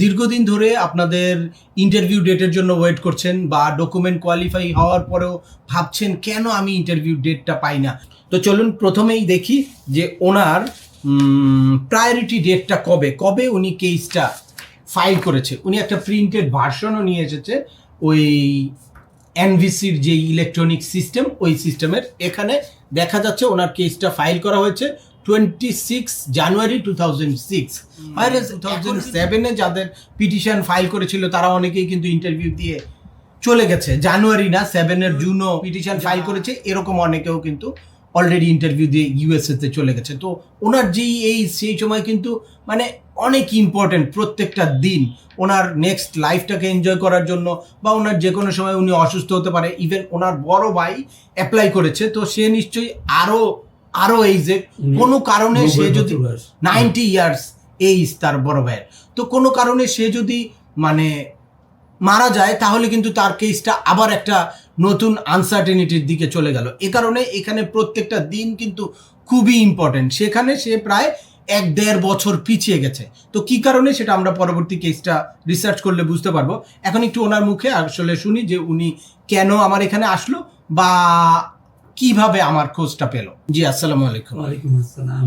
দীর্ঘদিন ধরে আপনাদের ইন্টারভিউ ডেটের জন্য ওয়েট করছেন বা ডকুমেন্ট কোয়ালিফাই হওয়ার পরেও ভাবছেন, কেন আমি ইন্টারভিউ ডেটটা পাই না? তো চলুন প্রথমেই দেখি যে ওনার প্রায়োরিটি ডেটটা কবে? কবে উনি কেসটা ফাইল করেছে? উনি একটা প্রিন্টেড ভার্সনও নিয়ে এসেছে ওই এনভিসির যে ইলেকট্রনিক সিস্টেম ওই সিস্টেমের এখানে দেখা যাচ্ছে ওনার কেসটা ফাইল করা হয়েছে। Twenty six January two thousand six to thousand সেভেনে যাদের পিটিশন ফাইল করেছিল তারা অনেকেই কিন্তু ইন্টারভিউ দিয়ে চলে গেছে। জানুয়ারি না সেভেনের জুনও পিটিশন ফাইল করেছে এরকম অনেকেও কিন্তু অলরেডি ইন্টারভিউ দিয়ে ইউএসএ তে চলে গেছে। তো ওনার যেই এই সেই সময় কিন্তু মানে অনেক ইম্পর্টেন্ট প্রত্যেকটা দিন ওনার নেক্সট লাইফটাকে এনজয় করার জন্য বা ওনার যে কোনো সময় উনি অসুস্থ হতে পারে ইভেন ওনার বড় ভাই অ্যাপ্লাই করেছে তো সে নিশ্চয়ই আরও আরও এই যে কোনো কারণে সে যদি নাইনটি ইয়ার্স এইজ তার বড় ভাইয়ের তো কোনো কারণে সে যদি মানে মারা যায় তাহলে কিন্তু তার কেসটা আবার একটা নতুন আনসার্টেনিটির দিকে চলে গেল। এ কারণে এখানে প্রত্যেকটা দিন কিন্তু খুবই ইম্পর্টেন্ট সেখানে সে প্রায় এক দেড় বছর পিছিয়ে গেছে। তো কি কারণে সেটা আমরা পরবর্তী কেসটা রিসার্চ করলে বুঝতে পারব। এখন একটু ওনার মুখে আসলে শুনি যে উনি কেন আমার এখানে আসলো বা কীভাবে আমার খোঁজটা পেল? জি আসসালামু আলাইকুম। ওয়ালাইকুম আসসালাম